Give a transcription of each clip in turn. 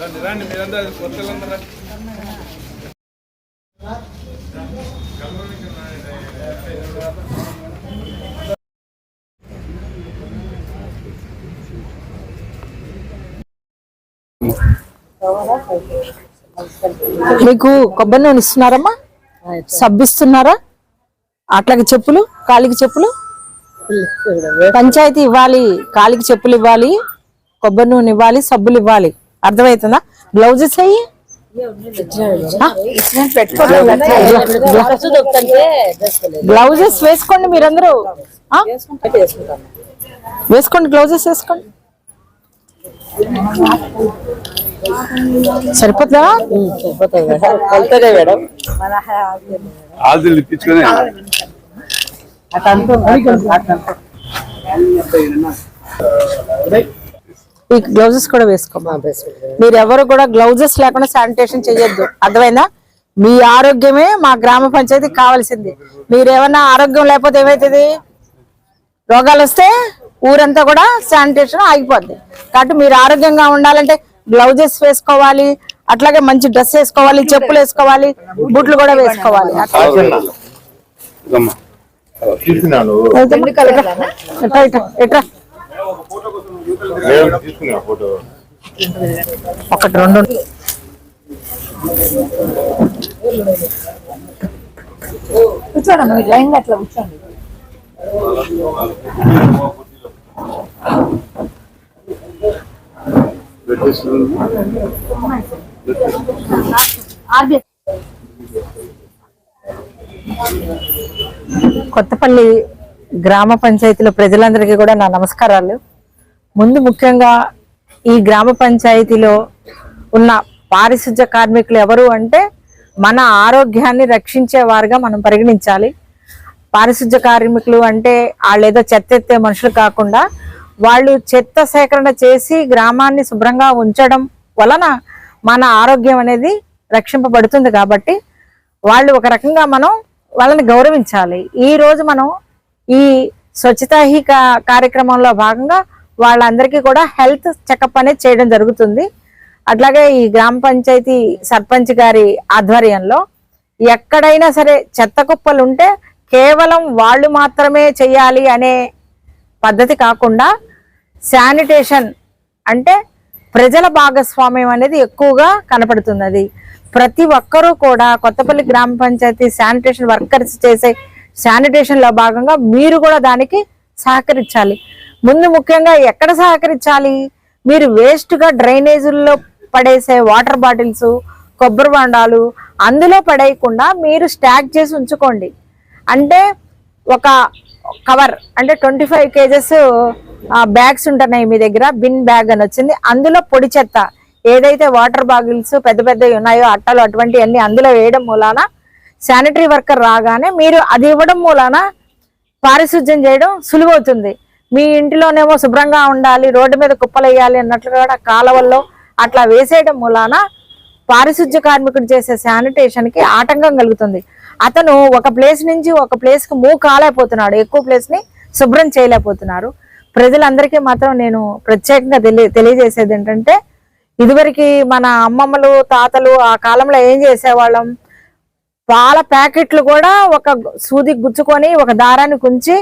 రండి రండి మీరందరూ కొత్తలందరూ మీకు కొబ్బరి నూనె ఇస్తున్నారమ్మా? సబ్బిస్తున్నారా? అట్లాగే చెప్పులు కాలికి చెప్పులు? పంచాయతీ ఇవ్వాలి కాలికి చెప్పులు ఇవ్వాలి కొబ్బరి నూనె ఇవ్వాలి సబ్బులు ఇవ్వాలి. అర్థమవుతుందా బ్లౌజెస్ అయ్యి? బ్లౌజెస్ వేసుకోండి మీరందరూ? వేసుకోండి గ్లౌజెస్ వేసుకోండి. సరిపోతుందా? ఇప్పించుకొని. ఈ గ్లౌజెస్ కూడా వేసుకో మీరు ఎవరు కూడా గ్లౌజెస్ లేకుండా శానిటేషన్ చేయొద్దు. అర్థమైందా? మీ ఆరోగ్యమే మా గ్రామ పంచాయతీకి కావాల్సింది. మీరు ఏమన్నా ఆరోగ్యం లేకపోతే ఏమవుతుంది రోగాలు వస్తే ఊరంతా కూడా శానిటేషన్ ఆగిపోద్ది. కాబట్టి మీరు ఆరోగ్యంగా ఉండాలంటే గ్లౌజెస్ వేసుకోవాలి అట్లాగే మంచి డ్రెస్ వేసుకోవాలి చెప్పులు వేసుకోవాలి బూట్లు కూడా వేసుకోవాలి. ఎట్రా? ఎట్రా? ఫోటో ఒకటి రెండు. కూర్చోండి మీరు లైన్ అట్లా కూర్చోండి. కొత్తపల్లి గ్రామ పంచాయతీలో ప్రజలందరికీ కూడా నా నమస్కారాలు. ముందు ముఖ్యంగా ఈ గ్రామ పంచాయతీలో ఉన్న పారిశుధ్య కార్మికులు ఎవరు అంటే మన ఆరోగ్యాన్ని రక్షించే వారుగా మనం పరిగణించాలి. పారిశుధ్య కార్మికులు అంటే వాళ్ళు ఏదో చెత్త ఎత్తే మనుషులు కాకుండా వాళ్ళు చెత్త సేకరణ చేసి గ్రామాన్ని శుభ్రంగా ఉంచడం వలన మన ఆరోగ్యం అనేది రక్షింపబడుతుంది కాబట్టి వాళ్ళు ఒక రకంగా మనం వాళ్ళని గౌరవించాలి. ఈ రోజు మనం ఈ స్వచ్ఛతా హీ కార్యక్రమంలో భాగంగా వాళ్ళందరికీ కూడా హెల్త్ చెకప్ అనేది చేయడం జరుగుతుంది. అట్లాగే ఈ గ్రామ పంచాయతీ సర్పంచ్ గారి ఆధ్వర్యంలో ఎక్కడైనా సరే చెత్త కుప్పలు ఉంటే కేవలం వాళ్ళు మాత్రమే చేయాలి అనే పద్ధతి కాకుండా శానిటేషన్ అంటే ప్రజల భాగస్వామ్యం అనేది ఎక్కువగా కనపడుతున్నది. ప్రతి ఒక్కరూ కూడా కొత్తపల్లి గ్రామ పంచాయతీ శానిటేషన్ వర్కర్స్ చేసే శానిటేషన్లో భాగంగా మీరు కూడా దానికి సహకరించాలి. ముందు ముఖ్యంగా ఎక్కడ సహకరించాలి? మీరు వేస్ట్గా డ్రైనేజీల్లో పడేసే వాటర్ బాటిల్స్ కొబ్బరి బొండాలు అందులో పడేయకుండా మీరు స్టాక్ చేసి ఉంచుకోండి. అంటే ఒక కవర్ అంటే ట్వంటీ ఫైవ్ కేజెస్ బ్యాగ్స్ ఉంటున్నాయి మీ దగ్గర బిన్ బ్యాగ్ అని వచ్చింది. అందులో పొడి చెత్త ఏదైతే వాటర్ బాటిల్స్ పెద్ద పెద్దవి ఉన్నాయో అట్టలు అటువంటివన్నీ అందులో వేయడం మూలాన శానిటరీ వర్కర్ రాగానే మీరు అది ఇవ్వడం మూలాన పారిశుధ్యం చేయడం సులువవుతుంది. మీ ఇంటిలోనేమో శుభ్రంగా ఉండాలి రోడ్డు మీద కుప్పలు వేయాలి అన్నట్లుగా కూడా కాలవల్లో అట్లా వేసేయడం మూలాన పారిశుధ్య కార్మికుడు చేసే శానిటేషన్కి ఆటంకం కలుగుతుంది. అతను ఒక ప్లేస్ నుంచి ఒక ప్లేస్కి మూవ్ కాలేకపోతున్నాడు. ఎక్కువ ప్లేస్ని శుభ్రం చేయలేకపోతున్నారు. ప్రజలందరికీ మాత్రం నేను ప్రత్యేకంగా తెలియ తెలియజేసేది ఏంటంటే ఇదివరకు మన అమ్మమ్మలు తాతలు ఆ కాలంలో ఏం చేసేవాళ్ళం? పాల ప్యాకెట్లు కూడా ఒక సూది గుచ్చుకొని ఒక దారాన్ని కుంచి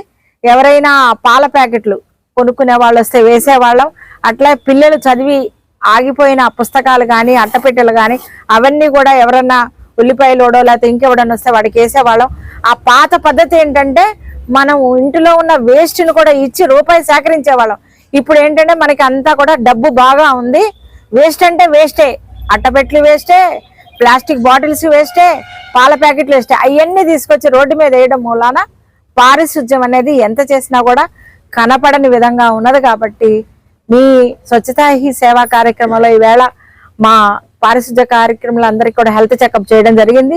ఎవరైనా పాల ప్యాకెట్లు కొనుక్కునే వాళ్ళు వస్తే వేసేవాళ్ళం. అట్లా పిల్లలు చదివి ఆగిపోయిన పుస్తకాలు కానీ అట్టపెట్టెలు కానీ అవన్నీ కూడా ఎవరన్నా ఉల్లిపాయలోడో లేకపోతే ఇంకెవడన్నా వస్తే వాడికి వేసేవాళ్ళం. ఆ పాత పద్ధతి ఏంటంటే మనం ఇంటిలో ఉన్న వేస్ట్ని కూడా ఇచ్చి రూపాయి సేకరించేవాళ్ళం. ఇప్పుడు ఏంటంటే మనకి అంతా కూడా డబ్బు బాగా ఉంది. వేస్ట్ అంటే వేస్టే అట్టపెట్లు వేస్టే ప్లాస్టిక్ బాటిల్స్ వేస్టే పాల ప్యాకెట్లు వేస్తే అవన్నీ తీసుకొచ్చి రోడ్డు మీద వేయడం మూలాన పారిశుద్ధ్యం అనేది ఎంత చేసినా కూడా కనపడని విధంగా ఉన్నది కాబట్టి మీ స్వచ్ఛతా హీ సేవా కార్యక్రమంలో ఈవేళ మా పారిశుధ్య కార్యక్రమాలందరికీ కూడా హెల్త్ చెకప్ చేయడం జరిగింది.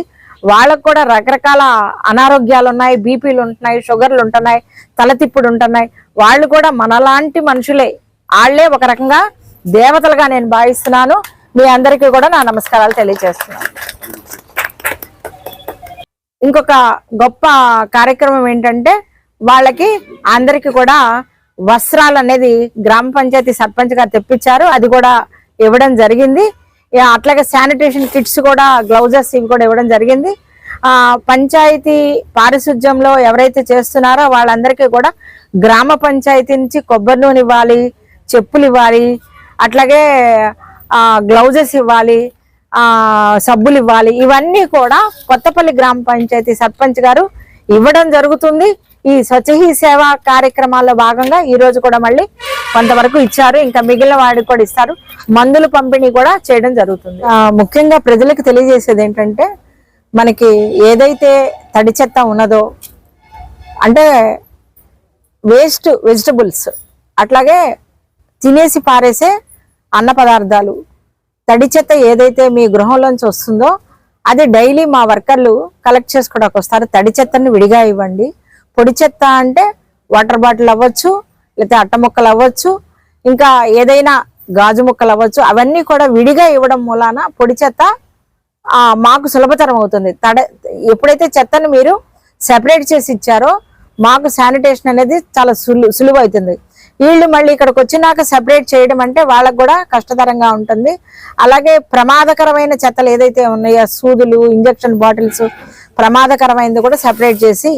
వాళ్ళకు కూడా రకరకాల అనారోగ్యాలు ఉన్నాయి బీపీలు ఉంటున్నాయి షుగర్లు ఉంటున్నాయి తలతిప్పుడు ఉంటున్నాయి. వాళ్ళు కూడా మనలాంటి మనుషులే. వాళ్ళే ఒక రకంగా దేవతలుగా నేను భావిస్తున్నాను. మీ అందరికీ కూడా నా నమస్కారాలు తెలియజేస్తున్నాను. ఇంకొక గొప్ప కార్యక్రమం ఏంటంటే వాళ్ళకి అందరికి కూడా వస్త్రాలు అనేది గ్రామ పంచాయతీ సర్పంచ్ గారు తెప్పించారు. అది కూడా ఇవ్వడం జరిగింది. అట్లాగే శానిటేషన్ కిట్స్ కూడా గ్లౌజెస్ ఇవి కూడా ఇవ్వడం జరిగింది. పంచాయతీ పారిశుధ్యంలో ఎవరైతే చేస్తున్నారో వాళ్ళందరికీ కూడా గ్రామ పంచాయతీ నుంచి కొబ్బరి నూనె ఇవ్వాలి చెప్పులు ఇవ్వాలి అట్లాగే గ్లౌజెస్ ఇవ్వాలి సబ్బులు ఇవ్వాలి. ఇవన్నీ కూడా కొత్తపల్లి గ్రామ పంచాయతీ సర్పంచ్ గారు ఇవ్వడం జరుగుతుంది. ఈ స్వచ్ఛహీ సేవ కార్యక్రమాల్లో భాగంగా ఈ రోజు కూడా మళ్ళీ కొంతవరకు ఇచ్చారు. ఇంకా మిగిలిన వాడికి కూడా ఇస్తారు. మందులు పంపిణీ కూడా చేయడం జరుగుతుంది. ముఖ్యంగా ప్రజలకు తెలియజేసేది ఏంటంటే మనకి ఏదైతే తడి చెత్త ఉన్నదో అంటే వేస్ట్ వెజిటబుల్స్ అట్లాగే తినేసి పారేసే అన్న పదార్థాలు తడి చెత్త ఏదైతే మీ గృహంలోంచి వస్తుందో అది డైలీ మా వర్కర్లు కలెక్ట్ చేసుకోవడానికి వస్తారు. తడి చెత్తని విడిగా ఇవ్వండి. పొడి చెత్త అంటే వాటర్ బాటిల్ అవ్వచ్చు లేకపోతే అట్ట ముక్కలు అవ్వచ్చు ఇంకా ఏదైనా గాజు ముక్కలు అవ్వచ్చు అవన్నీ కూడా విడిగా ఇవ్వడం మూలాన పొడి చెత్త మాకు సులభతరం అవుతుంది. తడ ఎప్పుడైతే చెత్తను మీరు సెపరేట్ చేసి ఇచ్చారో మాకు శానిటేషన్ అనేది చాలా సులు సులువు అవుతుంది వీళ్ళు మళ్ళీ ఇక్కడికి వచ్చినాక సెపరేట్ చేయడం అంటే వాళ్ళకు కూడా కష్టతరంగా ఉంటుంది. అలాగే ప్రమాదకరమైన చెత్తలు ఏదైతే ఉన్నాయో సూదులు ఇంజెక్షన్ బాటిల్స్ ప్రమాదకరమైనది కూడా సెపరేట్ చేసి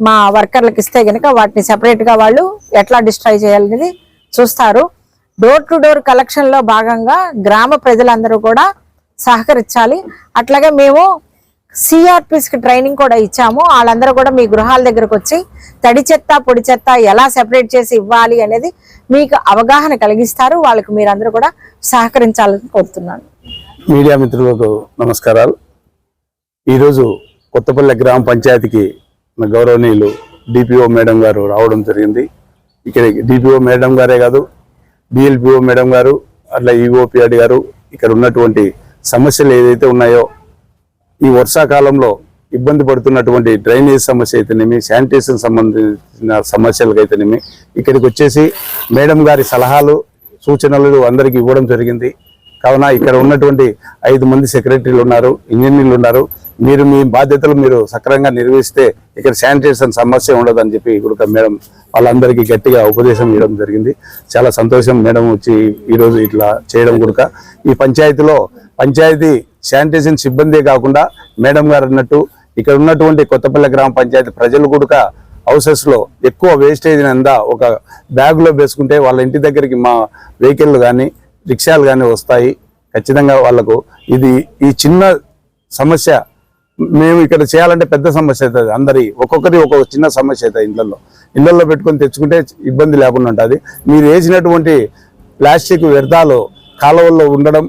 మా వర్కర్లకు ఇస్తే కనుక వాటిని సెపరేట్గా వాళ్ళు ఎట్లా డిస్ట్రాయ్ చేయాలనేది చూస్తారు. డోర్ టు డోర్ కలెక్షన్లో భాగంగా గ్రామ ప్రజలందరూ కూడా సహకరించాలి. అట్లాగే మేము కి ట్రైనింగ్ కూడా ఇచ్చాము. వాళ్ళందరూ కూడా మీ గృహాల దగ్గరకు వచ్చి తడి చెత్త పొడి చెత్త ఎలా సెపరేట్ చేసి ఇవ్వాలి అనేది మీకు అవగాహన కలిగిస్తారు. వాళ్ళకి మీరందరూ కూడా సహకరించాలని కోరుతున్నాను. మీడియా మిత్రులకు నమస్కారాలు. ఈరోజు కొత్తపల్లి గ్రామ పంచాయతీకి మన గౌరవనీయులు డిపిఓ మేడం గారు రావడం జరిగింది. ఇక్కడ డిపిఓ మేడం గారే కాదు డిఎల్పిఓ మేడం గారు అట్లా ఈఓపిఆర్ గారు ఇక్కడ ఉన్నటువంటి సమస్యలు ఏదైతే ఉన్నాయో ఈ వర్షాకాలంలో ఇబ్బంది పడుతున్నటువంటి డ్రైనేజ్ సమస్య అయితేనేమి శానిటేషన్ సంబంధించిన సమస్యలకు అయితేనేమి ఇక్కడికి వచ్చేసి మేడం గారి సలహాలు సూచనలు అందరికీ ఇవ్వడం జరిగింది. కావున ఇక్కడ ఉన్నటువంటి ఐదు మంది సెక్రటరీలు ఉన్నారు ఇంజనీర్లు ఉన్నారు. మీరు మీ బాధ్యతలు మీరు సక్రమంగా నిర్వహిస్తే ఇక్కడ శానిటేషన్ సమస్య ఉండదని చెప్పి కూడా మేడం వాళ్ళందరికీ గట్టిగా ఉపదేశం ఇవ్వడం జరిగింది. చాలా సంతోషం మేడం వచ్చి ఈరోజు ఇట్లా చేయడం కూడా ఈ పంచాయతీలో పంచాయతీ శానిటేషన్ సిబ్బందే కాకుండా మేడం గారు అన్నట్టు ఇక్కడ ఉన్నటువంటి కొత్తపల్లి గ్రామ పంచాయతీ ప్రజలు కూడా హౌసెస్లో ఎక్కువ వేస్టేజ్ అంతా ఒక బ్యాగ్లో వేసుకుంటే వాళ్ళ ఇంటి దగ్గరికి మా వెహికల్ కానీ రిక్షాలు కానీ వస్తాయి. ఖచ్చితంగా వాళ్ళకు ఇది ఈ చిన్న సమస్య మేము ఇక్కడ చేయాలంటే పెద్ద సమస్య అవుతుంది. అందరి ఒక్కొక్కరి ఒక్కొక్క చిన్న సమస్య అవుతుంది ఇళ్ళలో ఇళ్ళలో పెట్టుకొని తెచ్చుకుంటే ఇబ్బంది లేకుండా ఉంటుంది. మీరు వేసినటువంటి ప్లాస్టిక్ వ్యర్థాలు కాలువల్లో ఉండడం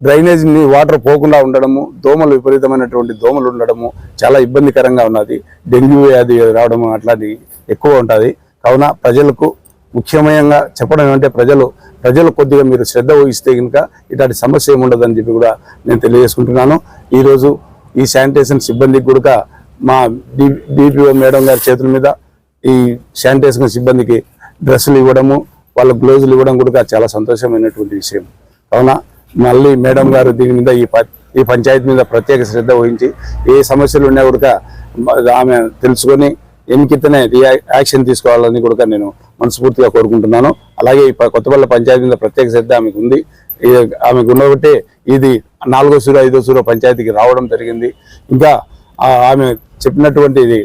డ్రైనేజ్ని వాటర్ పోకుండా ఉండడము దోమలు విపరీతమైనటువంటి దోమలు ఉండడము చాలా ఇబ్బందికరంగా ఉన్నది. డెంగ్యూ వ్యాధి రావడం అట్లాంటివి ఎక్కువ ఉంటుంది. కావున ప్రజలకు ముఖ్యమంగా చెప్పడం ఏమంటే ప్రజలు ప్రజలు కొద్దిగా మీరు శ్రద్ధ వహిస్తే కనుక ఇట్లాంటి సమస్య ఏముండదని చెప్పి కూడా నేను తెలియజేసుకుంటున్నాను. ఈరోజు ఈ శానిటేషన్ సిబ్బందికి కూడా మా డి డిపిఓ మేడం గారి చేతుల మీద ఈ శానిటేషన్ సిబ్బందికి డ్రెస్సులు ఇవ్వడము వాళ్ళ గ్లోజులు ఇవ్వడం కూడా చాలా సంతోషమైనటువంటి విషయం. కావున మళ్ళీ మేడం గారు దీని మీద ఈ ప- ఈ పంచాయతీ మీద ప్రత్యేక శ్రద్ధ వహించి ఏ సమస్యలు ఉన్నా కూడా ఆమె తెలుసుకొని ఎన్నికితనే యాక్షన్ తీసుకోవాలని కూడా నేను మనస్ఫూర్తిగా కోరుకుంటున్నాను. అలాగే ఈ కొత్తపల్లి పంచాయతీ మీద ప్రత్యేక శ్రద్ధ ఆమెకు ఉంది. ఆమెకు ఉన్నబట్టే ఇది నాలుగో సూరో ఐదో సూరో పంచాయతీకి రావడం జరిగింది. ఇంకా ఆమె చెప్పినటువంటి ఇది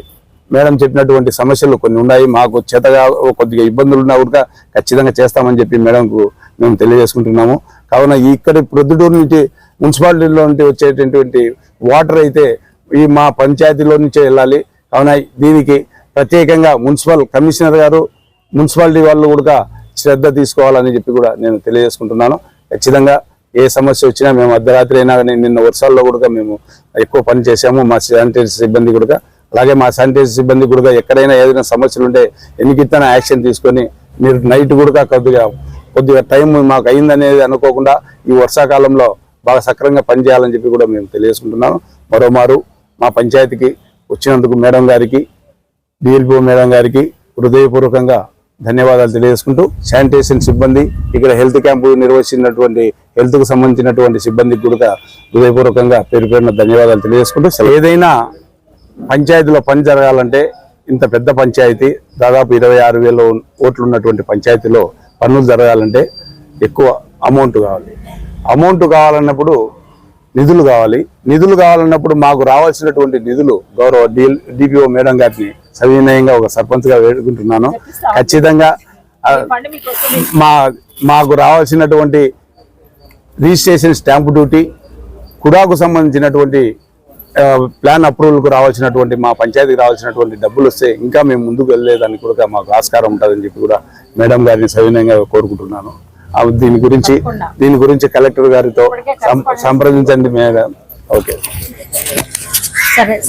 మేడం చెప్పినటువంటి సమస్యలు కొన్ని ఉన్నాయి. మాకు చేతగా కొద్దిగా ఇబ్బందులు ఉన్నా కూడా ఖచ్చితంగా చేస్తామని చెప్పి మేడంకు మేము తెలియజేసుకుంటున్నాము. కావున ఇక్కడ ప్రొద్దుటూరు నుంచి మున్సిపాలిటీలో నుండి వచ్చేటటువంటి వాటర్ అయితే ఈ మా పంచాయతీలో నుంచే వెళ్ళాలి. కావున దీనికి ప్రత్యేకంగా మున్సిపల్ కమిషనర్ గారు మున్సిపాలిటీ వాళ్ళు కూడా శ్రద్ధ తీసుకోవాలని చెప్పి కూడా నేను తెలియజేసుకుంటున్నాను. ఖచ్చితంగా ఏ సమస్య వచ్చినా మేము అర్ధరాత్రి అయినా కానీ నిన్న వర్షాల్లో కూడా మేము ఎక్కువ పని చేసాము మా శానిటైజర్ సిబ్బంది కూడా. అలాగే మా శానిటైజర్ సిబ్బంది కూడా ఎక్కడైనా ఏదైనా సమస్యలు ఉంటే ఎన్నికిత్తన యాక్షన్ తీసుకొని మీరు నైట్ కూడా కొద్దిగా కొద్దిగా టైం మాకు అయిందనేది అనుకోకుండా ఈ వర్షాకాలంలో బాగా సక్రమంగా పనిచేయాలని చెప్పి కూడా మేము తెలియజేసుకుంటున్నాను. మరోమారు మా పంచాయతీకి వచ్చినందుకు మేడం గారికి డిఎల్పిఓ మేడం గారికి హృదయపూర్వకంగా ధన్యవాదాలు తెలియజేసుకుంటూ శానిటేషన్ సిబ్బంది ఇక్కడ హెల్త్ క్యాంపు నిర్వహించినటువంటి హెల్త్కు సంబంధించినటువంటి సిబ్బందికి కూడా హృదయపూర్వకంగా పేరు పేరున ధన్యవాదాలు తెలియజేసుకుంటూ ఏదైనా పంచాయతీలో పని జరగాలంటే ఇంత పెద్ద పంచాయతీ దాదాపు ఇరవై ఆరు వేల ఓట్లు ఉన్నటువంటి పంచాయతీలో పనులు జరగాలంటే ఎక్కువ అమౌంట్ కావాలి. అమౌంట్ కావాలన్నప్పుడు నిధులు కావాలి. నిధులు కావాలన్నప్పుడు మాకు రావాల్సినటువంటి నిధులు గౌరవ డిపిఓ మేడం గారిని సవినయంగా ఒక సర్పంచ్గా వేడుకుంటున్నాను. ఖచ్చితంగా మా మాకు రావాల్సినటువంటి రిజిస్ట్రేషన్ స్టాంప్ డ్యూటీ కుడాకు సంబంధించినటువంటి ప్లాన్ అప్రూవల్కు రావాల్సినటువంటి మా పంచాయతీకి రావాల్సినటువంటి డబ్బులు వస్తే ఇంకా మేము ముందుకు వెళ్ళలేదని కూడా మాకు ఆస్కారం ఉంటుందని చెప్పి కూడా మేడం గారిని సవినయంగా కోరుకుంటున్నాను. దీని గురించి దీని గురించి కలెక్టర్ గారితో సంప్రదించండి మేడం. ఓకే. సరే.